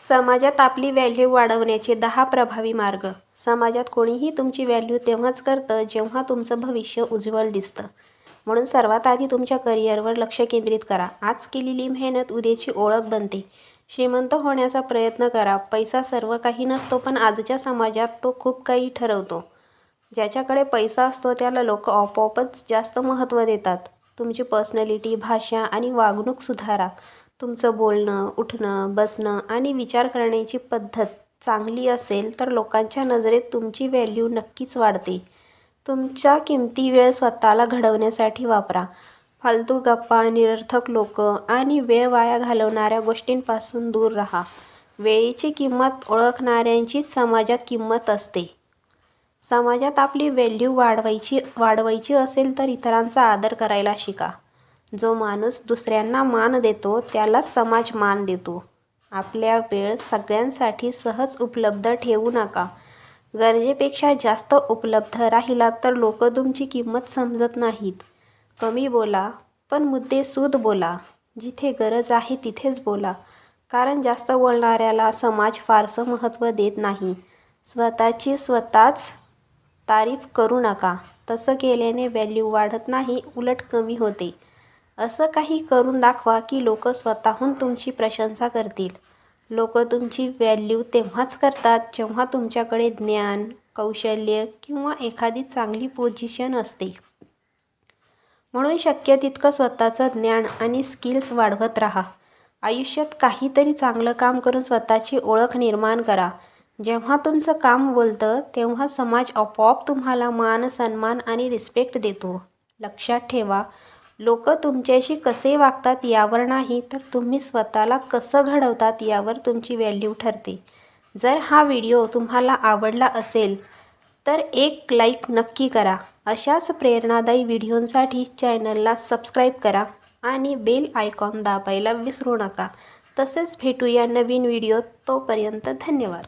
समाजात आपली व्हॅल्यू वाढवण्याचे दहा प्रभावी मार्ग. समाजात कोणीही तुमची व्हॅल्यू तेव्हाच करतं जेव्हा तुमचं भविष्य उज्ज्वल दिसतं. म्हणून सर्वात आधी तुमच्या करिअरवर लक्ष केंद्रित करा. आज केलेली मेहनत उद्याची ओळख बनते. श्रीमंत होण्याचा प्रयत्न करा. पैसा सर्व काही नसतो पण आजच्या समाजात तो खूप काही ठरवतो. ज्याच्याकडे पैसा असतो त्याला लोक आपोआपच जास्त महत्त्व देतात. तुमची पर्सनॅलिटी भाषा आणि वागणूक सुधारा. तुमचं बोलणं उठणं बसणं आणि विचार करण्याची पद्धत चांगली असेल तर लोकांच्या नजरेत तुमची व्हॅल्यू नक्कीच वाढते. तुमचा किमती वेळ स्वतःला घडवण्यासाठी वापरा. फालतू गप्पा निरर्थक लोक आणि वेळ वाया घालवणाऱ्या गोष्टींपासून दूर राहा. वेळेची किंमत ओळखणाऱ्यांचीच समाजात किंमत असते. समाजात आपली व्हॅल्यू वाढवायची वाढवायची असेल तर इतरांचा आदर करायला शिका. जो माणूस दुसऱ्यांना मान देतो त्यालाच समाज मान देतो. आपल्या वेळ सगळ्यांसाठी सहज उपलब्ध ठेवू नका. गरजेपेक्षा जास्त उपलब्ध राहिला तर लोक तुमची किंमत समजत नाहीत. कमी बोला पण मुद्दे सूद बोला. जिथे गरज आहे तिथेच बोला. कारण जास्त बोलणाऱ्याला समाज फारसं महत्त्व देत नाही. स्वतःची स्वतःच तारीफ करू नका. तसं केल्याने व्हॅल्यू वाढत नाही उलट कमी होते. असं काही करून दाखवा की लोक स्वतःहून तुमची प्रशंसा करतील. लोक तुमची व्हॅल्यू तेव्हाच करतात जेव्हा तुमच्याकडे ज्ञान कौशल्य किंवा एखादी चांगली पोझिशन असते. म्हणून शक्य तितकं स्वतःचं ज्ञान आणि स्किल्स वाढवत राहा. आयुष्यात काहीतरी चांगलं काम करून स्वतःची ओळख निर्माण करा. जेव्हा तुमचं काम बोलतं तेव्हा समाज आपोआप तुम्हाला मान सन्मान आणि रिस्पेक्ट देतो. लक्षात ठेवा लोक तुमच्याशी कसे वागतात यावर नाही तर तुम्ही स्वतःला कसं घडवतात यावर तुमची व्हॅल्यू ठरते. जर हा व्हिडिओ तुम्हाला आवडला असेल तर एक लाईक नक्की करा. अशाच प्रेरणादायी व्हिडिओंसाठी चॅनलला सबस्क्राईब करा आणि बेल आयकॉन दाबायला विसरू नका. तसेच भेटूया नवीन व्हिडिओ तोपर्यंत धन्यवाद.